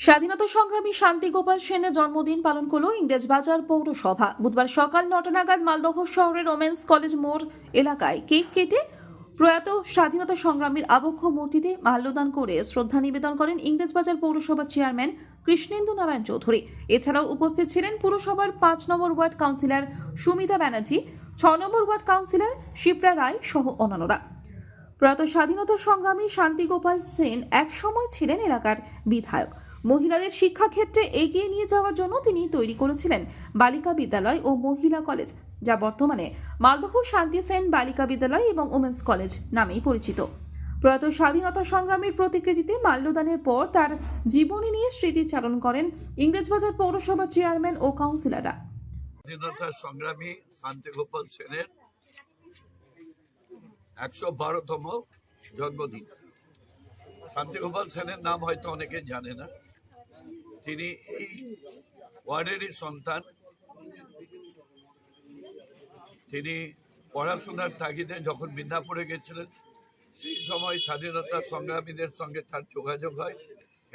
স্বাধীনতা সংগ্রামী শান্তি গোপাল সেনের জন্মদিন পালন করল ইংরেজবাজার পৌরসভা। বুধবার সকাল নটা নাগাদ মালদহ শহরের ওমেন্স কলেজ মোড় এলাকায় কেক কেটে প্রয়াত স্বাধীনতা সংগ্রামীর আবক্ষ মূর্তিতে মাল্যদান করে শ্রদ্ধা নিবেদন করেন ইংরেজবাজার পৌরসভার চেয়ারম্যান কৃষ্ণেন্দু নারায়ণ চৌধুরী। এছাড়াও উপস্থিত ছিলেন পুরসভার পাঁচ number ward councillor Sumita Banerjee, ছ number ward councillor Shipra Roy সহ অন্যান্যরা। প্রয়াত স্বাধীনতা সংগ্রামী শান্তিগোপাল সেন একসময় ছিলেন এলাকার বিধায়ক। মহিলাদের শিক্ষাক্ষেত্রে এগিয়ে নিয়ে যাওয়ার জন্য তিনি তৈরি করেছিলেন বালিকা বিদ্যালয় ও মহিলা কলেজ, যা বর্তমানে মালদহ শান্তি সেন বালিকা বিদ্যালয় এবং ওমেন্স কলেজ নামেই পরিচিত। প্রয়াত স্বাধীনতা সংগ্রামের প্রতিকৃতিতে মাল্যদানের পর তার জীবনী নিয়ে স্মৃতিচারণ করেন ইংরেজবাজার পৌরসভা চেয়ারম্যান ও কাউন্সিলররা। স্বাধীনতা সংগ্রামী শান্তিগোপাল সেনের একশো বারোতম জন্মদিন। শান্তিগোপাল সেনের নাম হয়তো অনেকে জানে না। তিনি এই ওয়ার্ডেরই সন্তান। তিনি পড়াশোনার তাগিদে যখন মিদনাপুরে গেছিলেন, সেই সময় স্বাধীনতা সংগ্রামীদের সঙ্গে তার যোগাযোগ হয়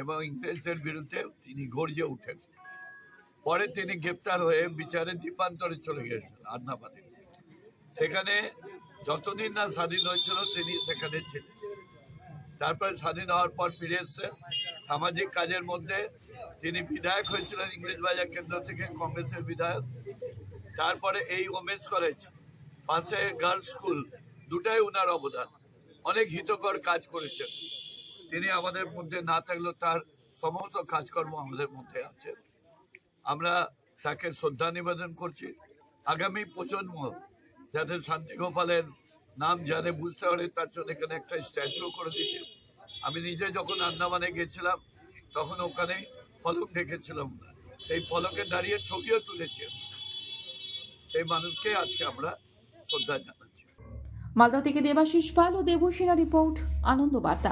এবং ইংরেজদের বিরুদ্ধে তিনি গর্জে উঠেন পরে তিনি গ্রেপ্তার হয়ে বিচারে দ্বীপান্তরে চলে গেছেন আন্নাবাদে সেখানে যতদিন না স্বাধীন হয়েছিল, তিনি সেখানে ছিলেন। তারপরে স্বাধীন হওয়ার পর ফিরে এসছে সামাজিক কাজের মধ্যে তিনি বিধায়ক হয়েছিলেন ইংরেজ বাজার কেন্দ্র থেকে কংগ্রেসের বিধায়ক। তারপরে এই ওমেন্স কলেজ, পাশে গার্লস স্কুল, দুটাই উনার অবদান। অনেক হিতকর কাজ করেছেন। তিনি আমাদের মধ্যে না থাকলেও তার সমস্ত কাজকর্ম আমাদের মধ্যে আছে। আমরা তাকে শ্রদ্ধা নিবেদন করছি। আগামী প্রজন্ম যাতে শান্তি গোপালের নাম জানে বুঝতে পারে তার জন্য এখানে একটা স্ট্যাচু করে দিয়েছে। আমি নিজে যখন আন্দামানে গেছিলাম, তখন ওখানে ফলক দেখেছিলাম সেই ফলকে দাঁড়িয়ে ছবিও তুলেছে। সেই মানুষকে আজকে আমরা শ্রদ্ধা জানাচ্ছি। মালদা থেকে দেবাশিস পাল ও দেবসেনা রিপোর্ট আনন্দ বার্তা